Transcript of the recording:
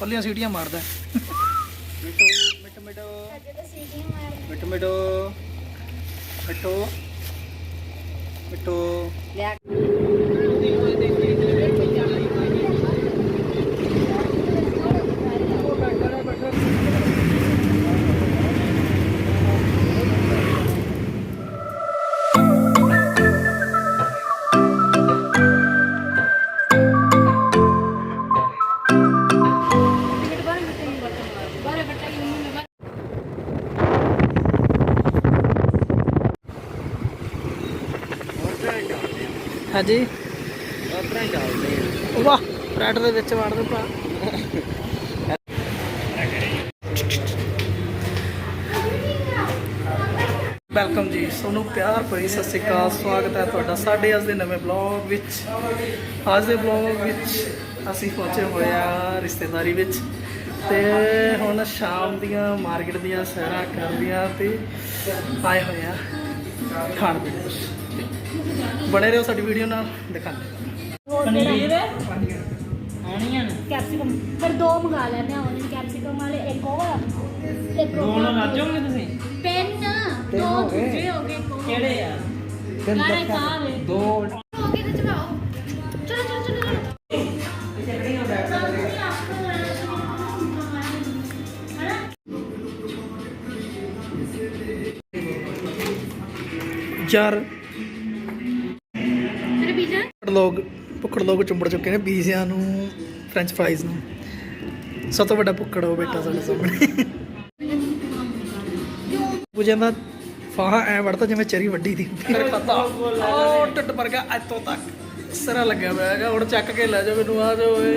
ਕੱਲੀਆਂ ਸੀਟੀਆਂ ਮਾਰਦਾ। ਮਿੱਟੂ ਮਿੱਟੂ ਮਿੱਟੂ ਮਿੱਟੂ ਮਿੱਟੂ ਮਿੱਟੂ ਮਿੱਟੂ ਹਾਂਜੀ। ਉਤਰਾ ਹੀ ਚੱਲਦੇ ਆ। ਵਾਹ ਬ੍ਰੈਡ ਦੇ ਵਿੱਚ ਵੜ ਦੇ ਭਾ ਵੈਲਕਮ ਜੀ ਤੁਹਾਨੂੰ ਪਿਆਰ ਭਰੀ ਸਤਿ ਸ਼੍ਰੀ ਅਕਾਲ ਸਵਾਗਤ ਹੈ ਤੁਹਾਡਾ ਸਾਡੇ ਅੱਜ ਦੇ ਨਵੇਂ ਬਲੌਗ ਵਿੱਚ। ਅੱਜ ਦੇ ਬਲੌਗ ਵਿੱਚ ਅਸੀਂ ਪਹੁੰਚੇ ਹੋਏ ਆ ਰਿਸ਼ਤੇਦਾਰੀ ਵਿੱਚ ਤੇ ਹੁਣ ਸ਼ਾਮ ਦੀਆਂ ਮਾਰਕੀਟ ਦੀਆਂ ਸੈਰਾਂ ਕਰਦੀਆਂ ਤੇ ਆਏ ਹੋਏ ਆ ਖਾਣ ਪੀਣ। ਬਣੇ ਰਹੋ ਸਾਡੀ ਵੀਡੀਓ ਨਾਲ ਦਿਖਾਉਂਦੇ ਕੈਪਸਿਕਮ। ਪਰ ਦੋ ਮੰਗਾ ਲੈਣੇ ਆ ਉਹਨੇ ਕੈਪਸਿਕਮ ਵਾਲੇ ਇੱਕ ਉਹ ਆ ਇੱਕ ਦੋ ਨਾਲ ਨਾਚੋਗੇ ਤੁਸੀਂ? ਪੈਨ ਦੋ ਦੂਜੇ ਹੋ ਗਏ ਕਿਹੜੇ ਆ ਯਾਰ ਇਹ ਕਾ ਵੇ ਦੋ ਹੋ ਗਏ ਤੇ ਚਲਾਓ ਚਲੋ ਚਲੋ ਚਲੋ ਯਾਰ ਤੇਰੇ ਪੀਜ਼ਾ ਭੁੱਖੜ ਲੋਕ ਭੁੱਖੜ ਲੋਕ ਚੁੰਬੜ ਚੁੱਕੇ ਨੇ ਪੀਜ਼ਿਆਂ ਨੂੰ ਫ੍ਰੈਂਚ ਫਰਾਈਜ਼ ਨੂੰ। ਸਭ ਤੋਂ ਵੱਡਾ ਭੁੱਖੜ ਉਹ ਬੈਠਾ ਸਾਡੇ ਸਾਹਮਣੇ। ਪੁਜਨ ਦਾ ਫਾਹਾ ਐ ਵੜਦਾ ਜਿਵੇਂ ਚਰੀ ਵੱਡੀ ਦੀ। ਖਾਦਾ ਉਹ ਟੱਟ ਪਰ ਗਿਆ ਅੱਜ ਤੋਂ ਤੱਕ। ਸਰਾ ਲੱਗਿਆ ਹੋਇਆ ਹੈਗਾ ਹੁਣ ਚੱਕ ਕੇ ਲੈ ਜਾ ਮੈਨੂੰ ਆ ਜਾ ਓਏ।